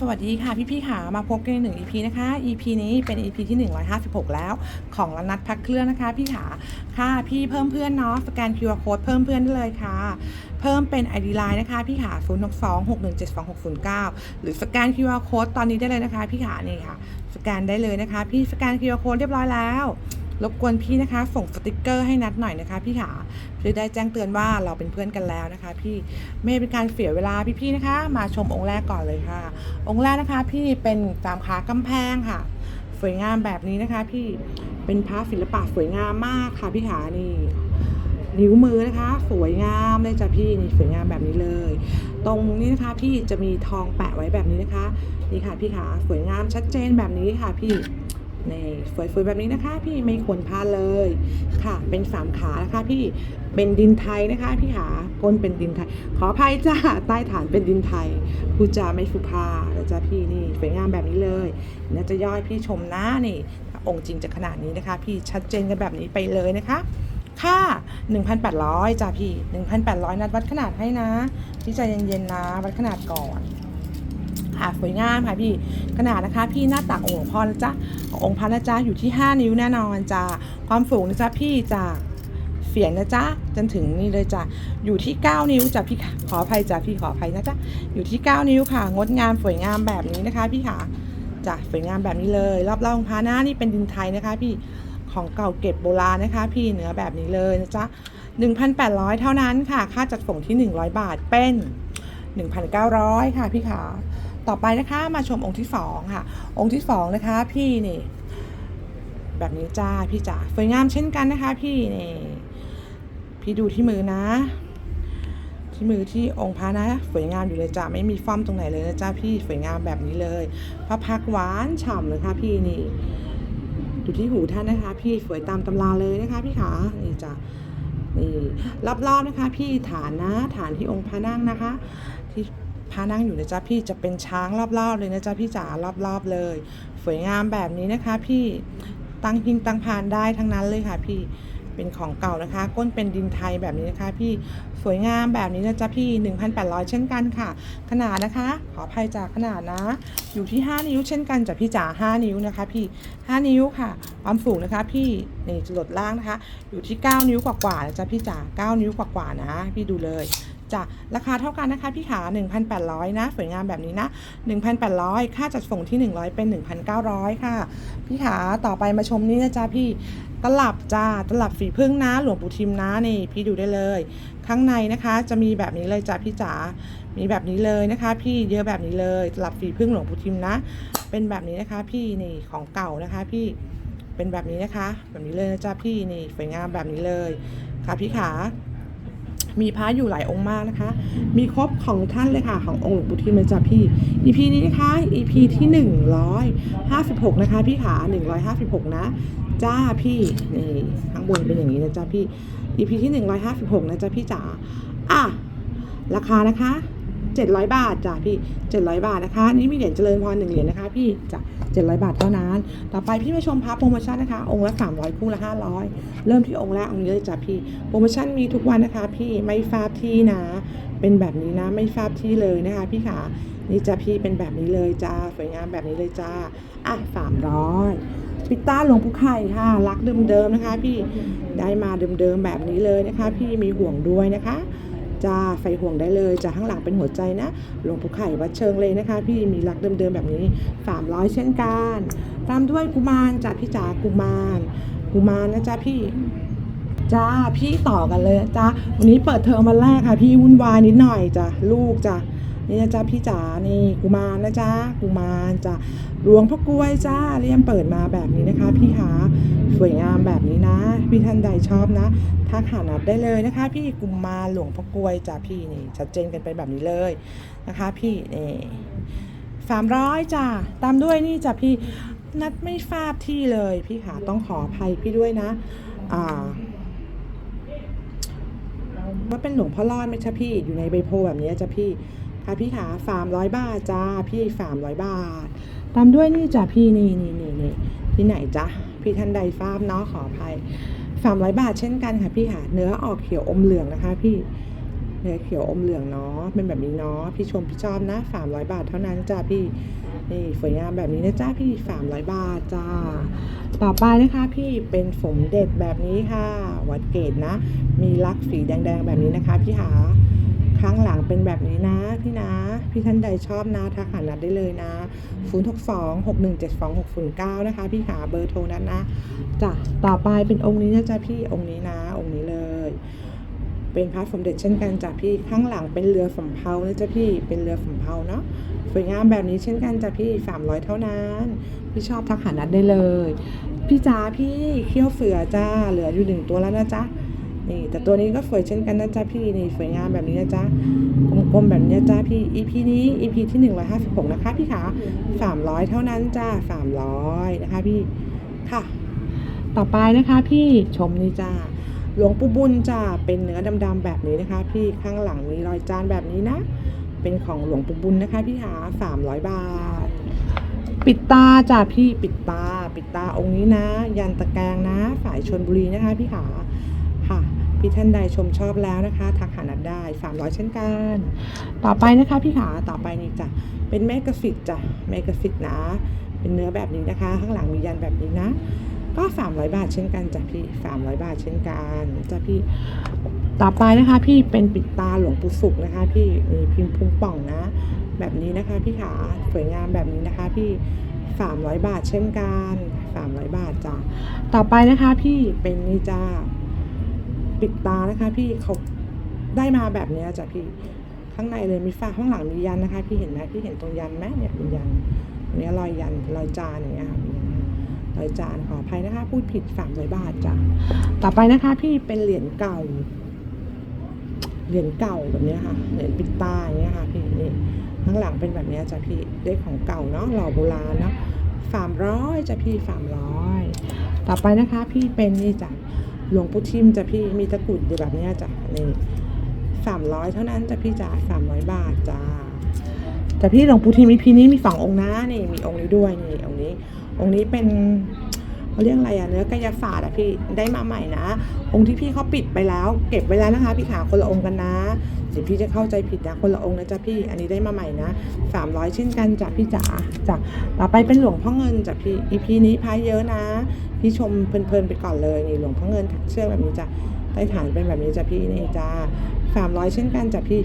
สวัสดีค่ะพี่ๆค่ะมาพบกันในหนึ่ง EP นะคะ EP นี้เป็น EP ที่ 156 แล้ว ของรนัดพักเครื่องนะคะพี่ขาค่ะพี่เพิ่มเพื่อนเนาะสแกน QR Code เพิ่มเพื่อนได้เลยค่ะ เพิ่มเป็น ID Line นะคะพี่ขา0 6 2 6 1 7 2 6 0 9 หรือสแกน QR Code ตอนนี้ได้เลยนะคะพี่ขานี่ค่ะ สแกนได้เลยนะคะ พี่สแกน QR Code เรียบร้อยแล้ว รบกวนพี่นะคะ ส่งสติกเกอร์ให้นัดหน่อยนะคะ พี่ขาเพื่อได้แจ้งเตือนว่าเราเป็นเพื่อนกันแล้วนะคะ พี่ไม่เป็นการเสียเวลาพี่ๆนะคะ มาชมองค์แรกก่อนเลยค่ะ องค์แรกนะคะ พี่เป็นสามขากำแพงค่ะ สวยงามแบบนี้นะคะ พี่เป็นพระศิลปะสวยงามมากค่ะพี่ขานี่นิ้วมือนะคะ สวยงามเลยจ้ะพี่นี่สวยงามแบบนี้เลย ตรงนี้นะคะพี่จะมีทองแปะไว้แบบนี้นะคะ นี่ค่ะพี่ขาสวยงามชัดเจนแบบนี้ค่ะพี่ ในสวยๆแบบนี้นะคะพี่ไม่ควรพลาดเลยค่ะ เป็นสามขานะคะพี่เป็นดินไทยนะคะพี่ขาก้นเป็นดินไทย ขออภัยจ้าใต้ฐานเป็นดินไทยพูจาไม่สุภาพนะจ๊ะพี่นี่สวยงามแบบนี้เลยน่าจะย่อยพี่ชมนะนี่ องค์จริงจะขนาดนี้นะคะ พี่ชัดเจนกันแบบนี้ไปเลยนะคะค่า1,800จ้าพี่ 1,800 นัดวัดขนาดให้นะพี่ใจเย็นๆนะวัดขนาดก่อน ค่ะสวยงามค่ะพี่ขนาดนะคะ พี่หน้าตักองค์พ่อนะจ๊ะองค์พระนะจ๊ะอยู่ที่ 5 นิ้วแน่นอนจ้าความสูงนะจ๊ะพี่จากเสียงนะจ๊ะจนถึงนี่เลยจ้ะอยู่ที่ 9 นิ้วจ้ะพี่ขออภัยจ้ะพี่ขออภัยนะจ๊ะอยู่ที่ 9 นิ้วค่ะ งดงามสวยงามแบบนี้นะคะ พี่ค่ะจ้ะสวยงามแบบนี้เลย รอบๆองค์พระหน้านี่เป็นดินไทยนะคะ พี่ของเก่าเก็บโบราณนะคะ พี่เนื้อแบบนี้เลยนะจ๊ะ1,800 เท่านั้นค่ะ ค่าจัดส่งที่ 100 บาทเป็น 1,900 ค่ะพี่ขา ต่อไปนะคะมาชมองค์ที่สองค่ะ องค์ที่สองนะคะพี่นี่แบบนี้จ้าพี่จ๋าสวยงามเช่นกันนะคะ พี่นี่พี่ดูที่มือนะ ที่มือที่องค์พระนะ สวยงามอยู่เลยจ้าไม่มีฟ้อมตรงไหนเลยนะจ้าพี่สวยงามแบบนี้เลยพระพักหวานฉ่ำเลยค่ะพี่นี่ดูที่หูท่านนะคะ พี่สวยตามตำราเลยนะคะ พี่ขานี่จ้ะนี่รอบๆนะคะ พี่ฐานนะ ฐานที่องค์พระนั่งนะคะ พระนั่งอยู่นะจ๊ะพี่จะเป็นช้างรอบๆ เลยนะจ๊ะพี่จ๋ารอบๆเลย สวยงามแบบนี้นะคะพี่ตั้งพิงตั้งพานได้ทั้งนั้นเลยค่ะพี่เป็นของเก่านะคะ ก้นเป็นดินไทยแบบนี้นะคะ พี่สวยงามแบบนี้นะจ๊ะพี่ 1,800 เช่นกันค่ะ ขนาดนะคะ ขออภัยจากขนาดนะ อยู่ที่ 5 นิ้วเช่นกันจ้ะพี่จ๋า5 นิ้วนะคะ พี่ 5 นิ้วค่ะ ความสูงนะคะ พี่นี่จรดล่างนะคะ อยู่ที่ 9 นิ้วกว่าๆนะจ๊ะพี่จ๋า9 นิ้วกว่าๆนะ พี่ดูเลย จ้ะราคาเท่ากันนะคะพี่ขา 1,800 นะสวยงามแบบนี้นะ 1,800 ค่าจัดส่งที่ 100 เป็น 1,900 ค่ะ พี่ขาต่อไปมาชมนี่นะจ๊ะพี่ตลับจ้าตลับฝีพึ่งนะ หลวงปู่ทิมนะนี่พี่ดูได้เลย ข้างในนะคะจะมีแบบนี้เลยจ้ะพี่จ๋ามีแบบนี้เลยนะคะ พี่เยอะแบบนี้เลยตลับฝีพึ่งหลวงปู่ทิมนะ เป็นแบบนี้นะคะ พี่นี่ของเก่านะคะ พี่เป็นแบบนี้นะคะ แบบนี้เลยนะจ๊ะพี่นี่สวยงามแบบนี้เลยค่ะพี่ขา มีพระอยู่หลายองค์มากนะคะ มีครบของท่านเลยค่ะ ขององค์หลวงปู่ทิมเลยจ้ะพี่ EP นี้นะคะ EP ที่ 156 นะคะ พี่ขา 156 นะ จ้าพี่ นี่ข้างบนเป็นอย่างนี้นะจ้าพี่ EP ที่ 156 นะจ้าพี่จ๋า อะ ราคานะคะ 700 บาทจ้ะพี่ 700 บาทนะคะ นี่มีเหรียญเจริญพรหนึ่งเหรียญนะคะ พี่จ้ะ700 บาทเท่านั้น ต่อไปพี่มาชมพระโปรโมชั่นนะคะ องค์ละ 300 คู่ละ 500 เริ่มที่องค์แรกองค์นี้เลยจ้ะพี่ โปรโมชั่นมีทุกวันนะคะ พี่ไม่ฟาบที่นะ เป็นแบบนี้นะ ไม่ฟาบที่เลยนะคะ พี่ขานี่จ้ะพี่เป็นแบบนี้เลยจ้าสวยงามแบบนี้เลยจ้าอะ300ปิดตาหลวงปู่ไข่ค่ะ รักเดิมๆนะคะ พี่ได้มาเดิมๆแบบนี้เลยนะคะ พี่มีห่วงด้วยนะคะ จ้าใส่ห่วงได้เลยจากข้างหลังเป็นหัวใจนะหลวงปู่ไข่วัดเชิงเลยนะคะ พี่มีรักเดิมๆแบบนี้ 300 เช่นกันตามด้วยกุมารจ้ะพี่จ๋ากุมารกุมารนะจ๊ะพี่จ้าพี่ต่อกันเลยจ้าวันนี้เปิดเทอมวันแรกค่ะ พี่วุ่นวายนิดหน่อยจ้ะลูกจ้ะนี่นะจ๊ะพี่จ๋านี่กุมารนะจ๊ะกุมารจ้ะ หลวงพ่อกล้วยจ้าเรียมเปิดมาแบบนี้นะคะ พี่ขาสวยงามแบบนี้นะ พี่ท่านใดชอบนะทักหานัดได้เลยนะคะ พี่กุมมาหลวงพ่อกล้วยจ้ะพี่นี่ชัดเจนกันไปแบบนี้เลยนะคะ พี่นี่สามร้อยจ้ะตามด้วยนี่จ้ะพี่นัดไม่ทราบที่เลย พี่ขาต้องขออภัยพี่ด้วยนะ อ่าว่าเป็นหลวงพ่อรอดไหมจ๊ะพี่อยู่ในใบโพแบบนี้จ้ะพี่ค่ะพี่ขาสามร้อยบาทจ้าพี่สามร้อยบาท ตามด้วยนี่จ้ะพี่นี่นี่นี่นี่ที่ไหนจ๊ะพี่ท่านใดทราบเนาะขออภัยสามร้อยบาทเช่นกันค่ะพี่ค่ะเนื้อออกเขียวอมเหลืองนะคะ พี่เนื้อเขียวอมเหลืองเนาะเป็นแบบนี้เนาะพี่ชมพี่ชอบนะสามร้อยบาทเท่านั้นจ้าพี่นี่สวยงามแบบนี้นะจ้าพี่สามร้อยบาทจ้าต่อไปนะคะพี่เป็นสมเด็จแบบนี้ค่ะ วัดเกตนะ มีลักษณ์สีแดงๆแบบนี้นะคะพี่หา ข้างหลังเป็นแบบนี้นะพี่นะ พี่ท่านใดชอบนะทักหานัดได้เลยนะ0 6 2 6 1 7 2 6 0 9 นะคะ พี่หาเบอร์โทรนั้นนะจ้ะต่อไปเป็นองค์นี้นะจ๊ะพี่องค์นี้นะ องค์นี้เลย เป็นพระสมเด็จเช่นกันจ้ะพี่ข้างหลังเป็นเรือสำเภานะจ๊ะพี่เป็นเรือสำเภาเนาะสวยงามแบบนี้เช่นกันจ้ะพี่ 300 เท่านั้น พี่ชอบทักหานัดได้เลย พี่จ๋าพี่เขี้ยวเสือจ้าเหลืออยู่หนึ่งตัวแล้วนะจ๊ะ นี่ แต่ตัวนี้ก็สวยเช่นกันนะจ๊ะพี่นี่สวยงามแบบนี้นะจ๊ะกลมๆแบบนี้นะจ๊ะพี่ EP นี้ EP ที่ 156 นะคะพี่ขา300 เท่านั้นจ้า300 นะคะพี่ค่ะ ต่อไปนะคะพี่ชมนี่จ้าหลวงปู่บุญจ้าเป็นเนื้อดำๆแบบนี้นะคะ พี่ข้างหลังมีรอยจานแบบนี้นะ เป็นของหลวงปู่บุญนะคะ พี่หา300 บาท ปิดตาจ้ะพี่ปิดตา ปิดตาองค์นี้นะ ยันตะแกรงนะ ฝ่ายชนบุรีนะคะ พี่ขาค่ะ พี่ท่านใดชมชอบแล้วนะคะ ทักหานัดได้ 300 เช่นกัน ต่อไปนะคะพี่ขาต่อไปนี่จ้ะเป็นแมกกาฟิตจ้ะแมกกาฟิตนะ เป็นเนื้อแบบนี้นะคะ ข้างหลังมียันแบบนี้นะ ก็ 300 บาทเช่นกันจ้ะพี่300 บาทเช่นกันจ้ะพี่ต่อไปนะคะพี่เป็นปิดตาหลวงปู่สุขนะคะ พี่มีพิมพ์พุงป่องนะ แบบนี้นะคะพี่ขาสวยงามแบบนี้นะคะพี่300 บาทเช่นกัน 300 บาทจ้ะต่อไปนะคะพี่เป็นนี่จ้า ปิดตานะคะ พี่เขาได้มาแบบนี้จ้ะพี่ข้างในเลยมีฝ้าข้างหลังมียันนะคะ พี่เห็นไหมพี่เห็นตรงยันไหมเนี่ยเป็นยันอันนี้รอยยันรอยจานอย่างเงี้ยค่ะรอยจานขออภัยนะคะ พูดผิด300บาทจ้ะต่อไปนะคะ พี่เป็นเหรียญเก่า เหรียญเก่าแบบนี้ค่ะเหรียญปิดตาอย่างเงี้ยค่ะ พี่นี่ข้างหลังเป็นแบบนี้จ้ะพี่ได้ของเก่าเนาะหล่อโบราณเนาะสามร้อยจ้ะพี่สามร้อยต่อไปนะคะ พี่เป็นนี่จ้ะ หลวงปู่ทิมจ้ะพี่มีตะกรุดอยู่แบบนี้จ้ะนี่สามร้อยเท่านั้นจ้ะพี่จ้าสามร้อยบาทจ้าแต่พี่หลวงปู่ทิมมีพีนี้มีสององค์นะนี่มีองค์นี้ด้วยนี่องค์นี้ องค์นี้เป็น เขาเรียกอะไรอะเนื้อกายศาสตร์อะพี่ได้มาใหม่นะ องค์ที่พี่เขาปิดไปแล้ว เก็บไว้แล้วนะคะ พี่ขาคนละองค์กันนะเดี๋ยวพี่จะเข้าใจผิดนะคนละองค์นะจ๊ะพี่อันนี้ได้มาใหม่นะ300 เช่นกันจ้ะพี่จ๋าจ้ะต่อไปเป็นหลวงพ่อเงินจ้ะพี่ EP นี้พายเยอะนะ พี่ชมเพลินๆไปก่อนเลยนี่หลวงพ่อเงินถักเชือกแบบนี้จ้ะใต้ฐานเป็นแบบนี้จ้ะพี่นี่จ้า300เช่นกันจ้ะพี่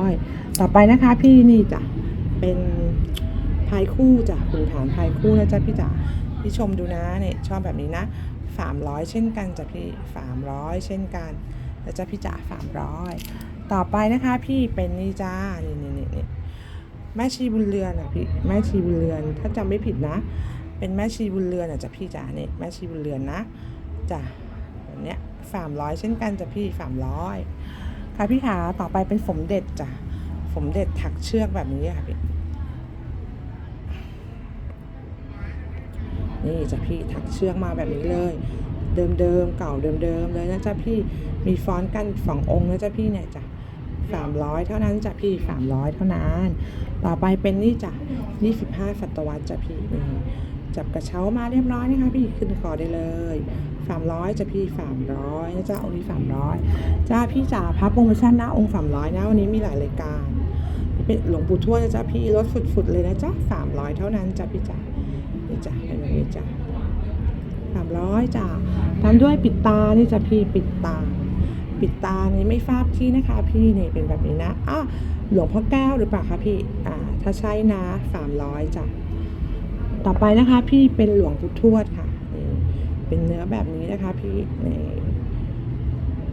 300ต่อไปนะคะพี่นี่จ้ะเป็นพายคู่จ้ะขุนฐานพายคู่นะจ๊ะพี่จ๋า พี่ชมดูนะเนี่ยชอบแบบนี้นะสามร้อยเช่นกันจ้ะพี่สามร้อยเช่นกันแล้วจ้ะพี่จ๋าสามร้อยต่อไปนะคะพี่เป็นนี่จ้านี่นี่นี่นี่แม่ชีบุญเรือนอะพี่แม่ชีบุญเรือนถ้าจำไม่ผิดนะ เป็นแม่ชีบุญเรือนอะจ้ะพี่จ๋าเนี่ยแม่ชีบุญเรือนนะจ้ะแบบเนี้ยสามร้อยเช่นกันจ้ะพี่สามร้อยค่ะพี่ขาต่อไปเป็นสมเด็จจ้ะสมเด็จถักเชือกแบบนี้ค่ะพี่ นี่จ้ะพี่ถักเชือกมาแบบนี้เลย เดิมๆเก่าเดิมๆเลยนะจ๊ะพี่มีฟอนต์กันสององค์นะจ๊ะพี่เนี่ยจ้ะสามร้อยเท่านั้นจ้ะพี่สามร้อยเท่านั้น ต่อไปเป็นนี่จ้ะยี่สิบห้าศตวรรษจ้ะพี่จับกระเช้ามาเรียบร้อยนะคะพี่ขึ้นคอได้เลยสามร้อยจ้ะพี่สามร้อยนะจ๊ะองค์นี้สามร้อยจ้าพี่จ๋าพับโปรโมชั่นนะองค์สามร้อยนะวันนี้มีหลายรายการเป็นหลวงปู่ทวดนะจ๊ะพี่ลดสุดๆเลยนะจ๊ะสามร้อยเท่านั้นจ้ะพี่จ๋านี่จ้ะเป็นแบบนี้ จ้ะสามร้อยจ้ะตามด้วยปิดตานี่จ้ะพี่ปิดตา ปิดตานี่ไม่ทราบที่นะคะ พี่นี่เป็นแบบนี้นะอะหลวงพ่อแก้วหรือเปล่าคะพี่อ่าถ้าใช่นะสามร้อยจ้ะต่อไปนะคะพี่เป็นหลวงปู่ทวดค่ะ เป็นเนื้อแบบนี้นะคะพี่ใน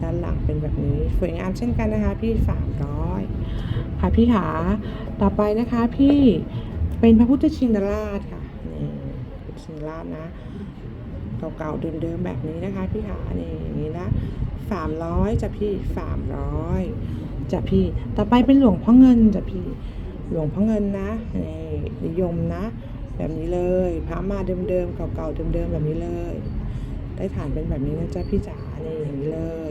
ด้านหลังเป็นแบบนี้สวยงามเช่นกันนะคะพี่สามร้อยค่ะพี่ขาต่อไปนะคะพี่เป็นพระพุทธชินราชค่ะ นี่พระพุทธชินราชนะเก่าๆเดิมๆแบบนี้นะคะพี่ขานี่อย่างนี้นะสามร้อยจะพี่สามร้อยจะพี่ต่อไปเป็นหลวงพ่อเงินจะพี่หลวงพ่อเงินนะนี่นิยมนะ แบบนี้เลยพระมาเดิมๆเก่าๆเดิมๆแบบนี้เลยได้ฐานเป็นแบบนี้นะจ๊ะพี่จ๋านี่อย่างนี้เลย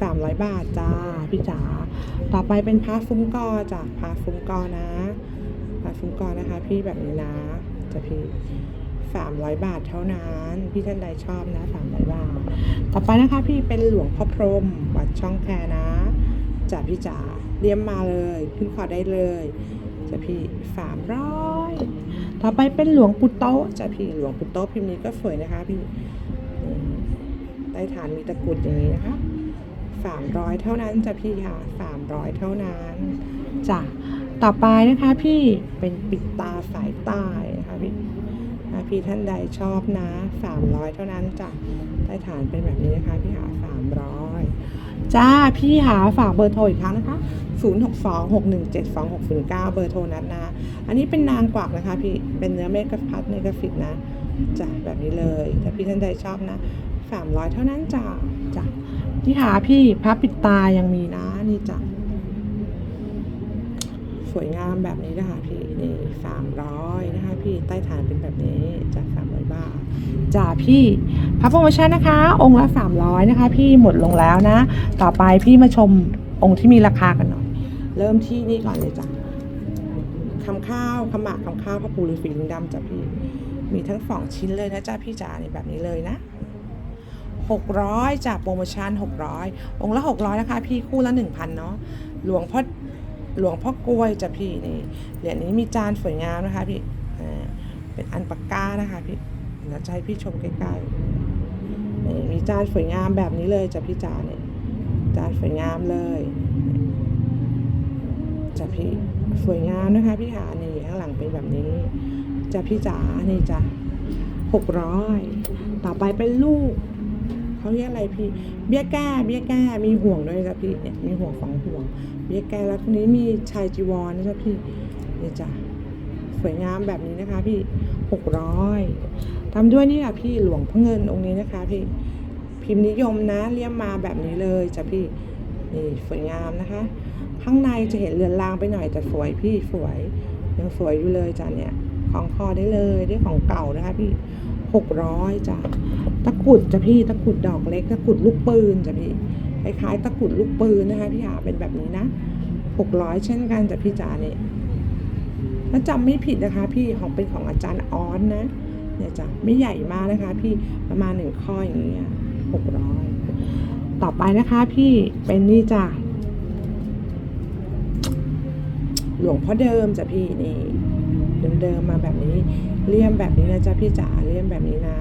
สามร้อยบาทจ้าพี่จ๋าต่อไปเป็นพระฟุ้งกอจ้ะพระฟุ้งกอนะพระฟุ้งกอนะคะ พี่แบบนี้นะจะพี่ สามร้อยบาทเท่านั้น พี่ท่านใดชอบนะสามร้อยบาท ต่อไปนะคะพี่เป็นหลวงพ่อพรมวัดช่องแคนะจ้ะพี่จ๋าเลี่ยมมาเลยขึ้นคอได้เลยจ้ะพี่สามร้อยต่อไปเป็นหลวงปู่โต๊ะจ้ะพี่หลวงปู่โต๊ะพิมพ์นี้ก็สวยนะคะพี่ใต้ฐานมีตะกรุดอย่างนี้นะคะสามร้อยเท่านั้นจ้ะพี่ค่ะสามร้อยเท่านั้นจ้ะต่อไปนะคะพี่เป็นปิดตาสายใต้นะคะพี่ ถ้าพี่ท่านใดชอบนะสามร้อยเท่านั้นจ้ะใต้ฐานเป็นแบบนี้นะคะพี่หาสามร้อยจ้าพี่หาฝากเบอร์โทรอีกครั้งนะคะ 0 6 2 6 1 7 2 6 0 9 เบอร์โทรนัดนะ อันนี้เป็นนางกวักนะคะพี่เป็นเนื้อเมกะพัดเมกะฟิตนะจ้ะแบบนี้เลยถ้าพี่ท่านใดชอบนะสามร้อยเท่านั้นจ้ะจ้ะที่หาพี่พับปิดตายังมีนะนี่จ้ะสวยงามแบบนี้นะคะพี่ นี่สามร้อยนะคะพี่ใต้ฐานเป็นแบบนี้จากสามร้อยบาทจ้าพี่พับโปรโมชั่นนะคะ องค์ละสามร้อยนะคะ พี่หมดลงแล้วนะ ต่อไปพี่มาชมองค์ที่มีราคากันหน่อย เริ่มที่นี่ก่อนเลยจ้ะคำข้าวคำหมากคำข้าวพระปูฤาษีลิงดำจ้ะพี่ มีทั้งสองชิ้นเลยนะจ้าพี่จ๋านี่แบบนี้เลยนะ600จากโปรโมชั่น600 องค์ละ 600 นะคะ พี่คู่ละ 1,000 เนาะหลวงพ่อ หลวงพ่อกล้วยจ้ะพี่นี่เหรียญนี้มีจานสวยงามนะคะพี่เป็นอันปากกานะคะพี่เดี๋ยวจะให้พี่ชมใกล้ๆนี่มีจานสวยงามแบบนี้เลยจ้ะพี่จ๋าเนี่ยจานสวยงามเลยจ้ะพี่สวยงามนะคะพี่หานี่ข้างหลังเป็นแบบนี้จ้ะพี่จ๋านี่จ้ะ600ต่อไปเป็นลูก เขาเรียกอะไรพี่ เบี้ยแก้เบี้ยแก้มีห่วงด้วยจ้ะพี่เนี่ยมีห่วงสองห่วง เบี้ยแก้แล้วทีนี้มีชายจีวรนะจ๊ะพี่นี่จ้ะสวยงามแบบนี้นะคะ พี่หกร้อยทำด้วยนี่ค่ะพี่หลวงพ่อเงินองค์นี้นะคะพี่พิมพ์นิยมนะเลี่ยมมาแบบนี้เลยจ้ะพี่นี่สวยงามนะคะ ข้างในจะเห็นเรือนรางไปหน่อยแต่สวยพี่สวยยังสวยอยู่เลยจ้ะเนี่ยของคอได้เลยได้ของเก่านะคะพี่หกร้อยจ้ะ ตะกุดจ้ะพี่ตะกุดดอกเล็กตะกุดลูกปืนจ้ะพี่คล้ายๆตะกุดลูกปืนนะคะพี่หาเป็นแบบนี้นะหกร้อยเช่นกันจ้ะพี่จ๋าเนี่ยถ้าจำไม่ผิดนะคะ พี่ของเป็นของอาจารย์ออนนะเนี่ยจ้ะไม่ใหญ่มากนะคะ พี่ประมาณหนึ่งข้ออย่างเงี้ยหกร้อยต่อไปนะคะ พี่เป็นนี่จ้ะหลวงพ่อเดิมจ้ะพี่นี่เดิมๆมาแบบนี้เลี่ยมแบบนี้นะจ๊ะพี่จ๋าเลี่ยมแบบนี้นะ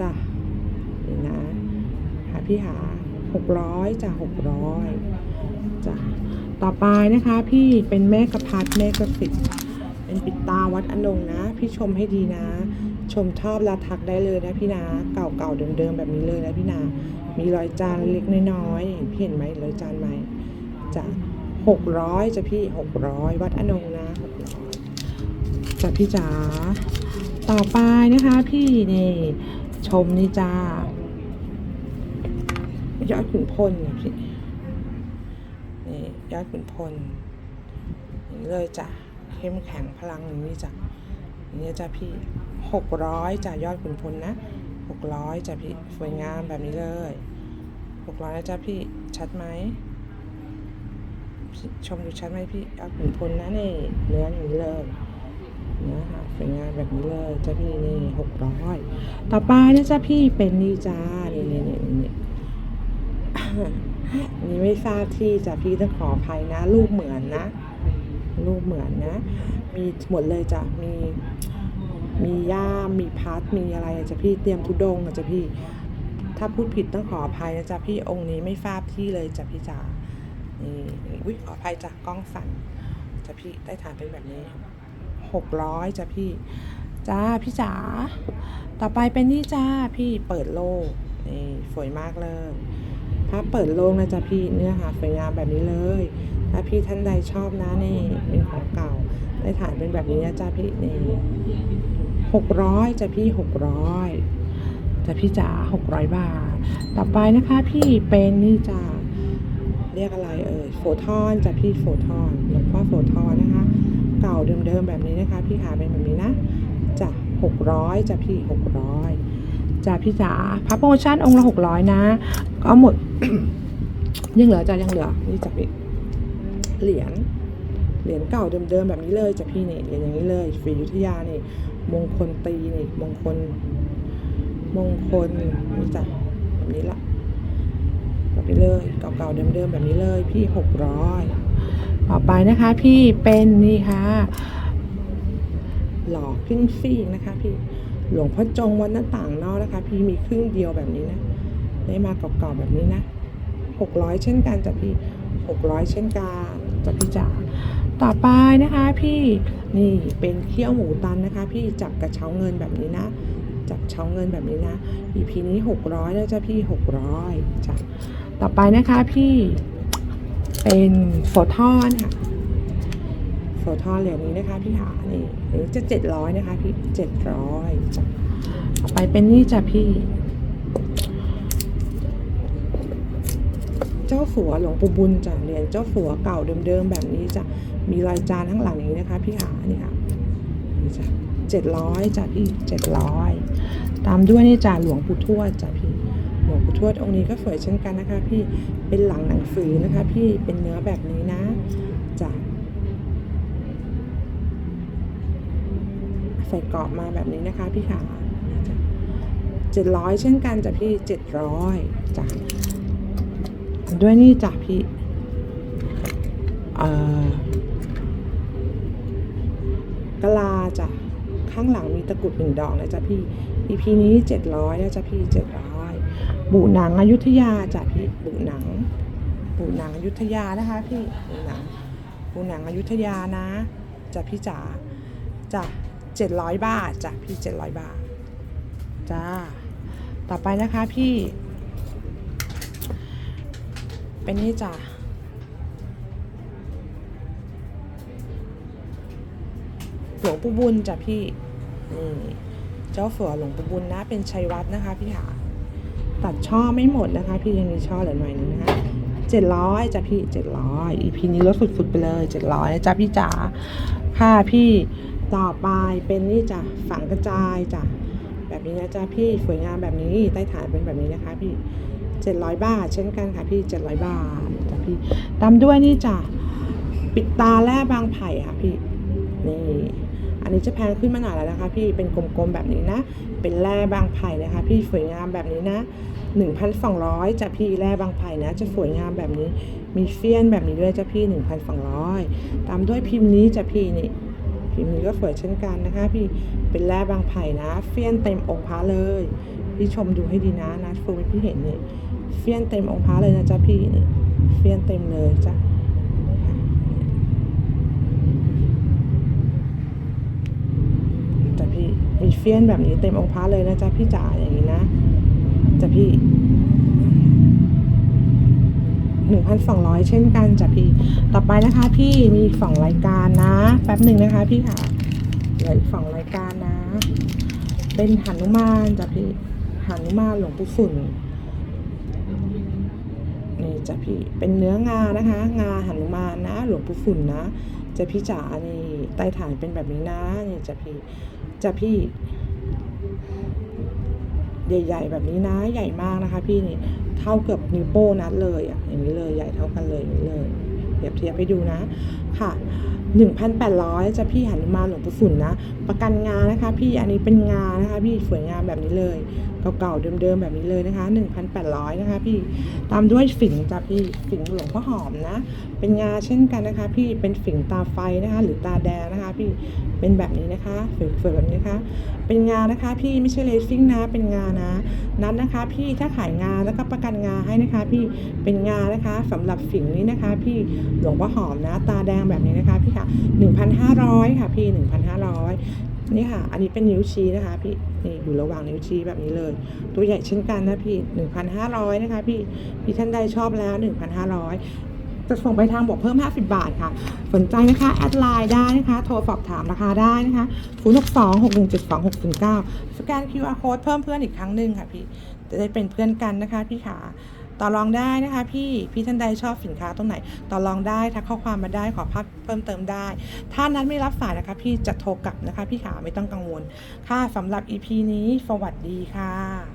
จ้ะนี่นะหาพี่หาหกร้อยจ้ะหกร้อยจ้ะต่อไปนะคะพี่เป็นแม่กระพัดแม่กระสิบเป็นปิดตาวัดอนงนะ พี่ชมให้ดีนะ ชมชอบแล้วทักได้เลยนะพี่นะเก่าๆเดิมๆแบบนี้เลยนะพี่นามีรอยจานเล็กน้อยๆเห็นพี่เห็นไหมรอยจานไหมจ้ะหกร้อยจ้ะพี่หกร้อยวัดอนงนะหกร้อยจ้ะพี่จ๋าต่อไปนะคะพี่นี่ ชมนี่จ้ายอดขุนพลนี่ยพี่นี่ยอดขุนพลนี่เลยจ้ะเข้มแข็งพลังอย่างนี้จ้ะอย่างนี้จ้ะพี่หกร้อยจ้ะยอดขุนพลนะหกร้อยจ้ะพี่สวยงามแบบนี้เลยหกร้อยนะจ้ะพี่ชัดไหมพี่ชมดูชัดไหมพี่ยอดขุนพลนะนี่เนื้ออย่างนี้เลย นะคะสวยงามแบบนี้เลยจ้าพี่นี่หกร้อยต่อไปนะจ้าพี่เป็นนี่จ้านี่นี่นี่นี่นี่ไม่ทราบที่จ้ะพี่ต้องขออภัยนะรูปเหมือนนะรูปเหมือนนะ มีหมดเลยจ้ะมีมีย่ามีพัดมีอะไรจ้ะพี่เตรียมทุดงจ้ะพี่ ถ้าพูดผิดต้องขออภัยนะจ๊ะพี่องค์นี้ไม่ทราบที่เลยจ้ะพี่จ๋านี่อุ้ยขออภัยจ้ะกล้องสั่นจ้ะพี่ได้ฐานเป็นแบบนี้ หกร้อยจ้ะพี่ จ้าพี่จ๋า ต่อไปเป็นนี่จ้าพี่เปิดโลกนี่สวยมากเลยถ้าเปิดโลกนะจ๊ะพี่เนื้อหาสวยงามแบบนี้เลยถ้าพี่ท่านใดชอบนะนี่เป็นของเก่าได้ถ่ายเป็นแบบนี้นะจ้าพี่นี่หกร้อยจ้ะพี่หกร้อยจ้ะพี่จ๋าหกร้อยบาท ต่อไปนะคะพี่เป็นนี่จ้าเรียกอะไรเอ่ยโฟทอนจ้ะพี่โฟทอนหลวงพ่อโฟทอนนะคะ เก่าเดิมๆแบบนี้นะคะ พี่ขาเป็นแบบนี้นะจ้ะหกร้อยจ้ะพี่หกร้อยจ้ะพี่จ๋าพับโปรโมชั่นองค์ละหกร้อยนะ ก็หมด ยังเหลือจ้ะยังเหลือ นี่จ้ะพี่เหรียญเหรียญเก่าเดิมๆแบบนี้เลยจ้ะพี่นี่เหรียญอย่างนี้เลยฟรียุทธยานี่ มงคลตีนี่ มงคล มงคลนี่จ้ะแบบนี้ละแบบนี้เลยเก่าๆเดิมๆแบบนี้เลย พี่หกร้อย ต่อไปนะคะ พี่เป็นนี่ค่ะ หล่อครึ่งซีกนะคะ พี่หลวงพ่อจงวัดหน้าต่างนอกนะคะ พี่มีครึ่งเดียวแบบนี้นะ ได้มาเก่าๆแบบนี้นะหกร้อยเช่นกันจ้ะพี่หกร้อยเช่นกันจ้ะพี่จ๋าต่อไปนะคะพี่นี่เป็นเขี้ยวหมูตันนะคะ พี่จับกระเช้าเงินแบบนี้นะจับเช้าเงินแบบนี้นะ EP นี้หกร้อยแล้วจ้ะพี่หกร้อยจ้ะต่อไปนะคะพี่ เป็นโฟทอนค่ะโฟทอนเหรียญนี้นะคะพี่หานี่อันนี้จะเจ็ดร้อยนะคะพี่เจ็ดร้อยจ้ะต่อไปเป็นนี่จ้ะพี่ เจ้าสัวหลวงปู่บุญจ้ะเหรียญเจ้าสัวเก่าเดิมๆแบบนี้จ้ะมีรอยจานข้างหลังอย่างนี้นะคะ พี่หานี่ค่ะนี่จ้ะเจ็ดร้อยจ้ะพี่เจ็ดร้อยตามด้วยนี่จ้ะหลวงปู่ทวดจ้ะพี่หล วงปู่ทวดองค์นี้ก็สวยเช่นกันนะคะ พี่เป็นหลังหนังสือนะคะ พี่เป็นเนื้อแบบนี้นะจ้ะใส่กรอบมาแบบนี้นะคะ พี่ขาเจ็ดร้อยเช่นกันจ้ะพี่เจ็ดร้อยจ้ะด้วยนี่จ้ะพี่เอ่อกลาจ้ะข้างหลังมีตะกรุดหนึ่งดอกนะจ๊ะพี่ EP นี้เจ็ดร้อยนะจ๊ะพี่เจ็ดร้อย บุหนังอยุธยาจ้ะพี่บุหนังบุหนังอยุธยานะคะพี่บุหนังบุหนังอยุธยานะจ้ะพี่จ๋าจ้ะเจ็ดร้อยบาทจ้ะพี่เจ็ดร้อยบาทจ้าต่อไปนะคะพี่ เป็นนี่จ้ะหลวงปู่บุญจ้ะพี่นี่เจ้าเฝัวหลวงปู่บุญนะ เป็นชัยวัฒนะคะพี่หา ตัดช่อไม่หมดนะคะ พี่ยังมีช่อเหลือหน่อยนึงนะคะเจ็ดร้อยจ้ะพี่เจ็ดร้อยอีพีนี้ลดสุดๆไปเลยเจ็ดร้อยนะจ้ะพี่จ๋าค่ะพี่ต่อไปเป็นนี่จ้ะฝังกระจายจ้ะแบบนี้นะจ๊ะพี่สวยงามแบบนี้ใต้ฐานเป็นแบบนี้นะคะพี่เจ็ดร้อยบาทเช่นกันค่ะพี่เจ็ดร้อยบาทจ้ะพี่ตามด้วยนี่จ้ะปิดตาแร่บางไผ่ค่ะพี่นี่ นนี้จะแพงขึ้นมาหน่อยแล้วนะคะ พี่เป็นกลมๆแบบนี้นะ เป็นแร่บางไผ่นะคะ พี่สวยงามแบบนี้นะ1,200จ้ะพี่แร่บางไผ่นะ จะสวยงามแบบนี้ มีเฟี้ยนแบบนี้ด้วยจ้ะพี่ 1,200 ตามด้วยพิมพ์นี้จ้ะพี่นี่พิมพ์นี้ก็สวยเช่นกันนะคะ พี่เป็นแร่บางไผ่นะ เฟี้ยนเต็มองค์พระเลย พี่ชมดูให้ดีนะนะฟูให้พี่เห็นนี่เฟี้ยนเต็มองค์พระเลยนะจ๊ะพี่นี่เฟี้ยนเต็มเลยจ้ะพี่มี เฟี้ยนแบบนี้เต็มองค์พระเลยนะจ๊ะพี่จ๋าอย่างนี้นะจ้ะพี่1,200เช่นกันจ้ะพี่ ต่อไปนะคะพี่มีอีกสองรายการนะ แป๊บหนึ่งนะคะพี่ค่ะเหลืออีกสองรายการนะ เป็นหันุมานจ้ะพี่หันุมานหลวงปู่ฝุ่นนี่จ้ะพี่เป็นเนื้องานะคะ งาหันุมานนะ หลวงปู่ฝุ่นนะจะพี่จ๋านี่ใต้ฐานเป็นแบบนี้นะนี่จ้ะพี่ จ้ะพี่ ใหญ่ ๆ แบบนี้นะ ใหญ่มากนะคะ พี่นี่เท่าเกือบนิ้วโป้นัดเลยอะอย่างนี้เลยใหญ่เท่ากันเลยอย่างนี้เลยเปรียบเทียบให้ดูนะ ค่ะ1,800จะพี่หันมาหลวงปู่ฝุ่นนะ ประกันงานนะคะ พี่อันนี้เป็นงานนะคะ พี่สวยงามแบบนี้เลย เก่าๆเดิมๆแบบนี้เลยนะคะ 1,800 นะคะ พี่ตามด้วยฝิ่งจ้ะพี่ฝิ่งหลวงพ่อหอมนะ เป็นงาเช่นกันนะคะ พี่เป็นฝิ่งตาไฟนะคะ หรือตาแดงนะคะ พี่เป็นแบบนี้นะคะสวยๆแบบนี้นะคะ เป็นงานะคะ พี่ไม่ใช่เลสซิ่งนะเป็นงานะ นัดนะคะ พี่ถ้าขายงาแล้วก็ประกันงาให้นะคะ พี่เป็นงานะคะสำหรับฝิ่งนี้นะคะ พี่หลวงพ่อหอมนะ ตาแดงแบบนี้นะคะ พี่ค่ะ 1,500 ค่ะพี่ 1,500 นี่ค่ะ อันนี้เป็นนิ้วชี้นะคะพี่นี่อยู่ระหว่างนิ้วชี้แบบนี้เลย ตัวใหญ่เช่นกันนะพี่ 1,500 นะคะพี่พี่ท่านใดชอบแล้ว 1,500 จะส่งไปทางบอกเพิ่ม 50 บาทค่ะ สนใจนะคะ แอดไลน์ได้นะคะ โทรสอบถามราคาได้นะคะ062 617 2609สแกน QR code เพิ่มเพื่อนอีกครั้งหนึ่งค่ะพี่ จะได้เป็นเพื่อนกันนะคะพี่ขา ต่อรองได้นะคะพี่พี่ท่านใดชอบสินค้าตรงไหน ต่อรองได้ทักข้อความมาได้ขอภาพเพิ่มเติมได้ ถ้านั้นไม่รับสายนะคะ พี่จะโทรกลับนะคะ พี่ขาไม่ต้องกังวล ค่ะสำหรับ EP นี้สวัสดีค่ะ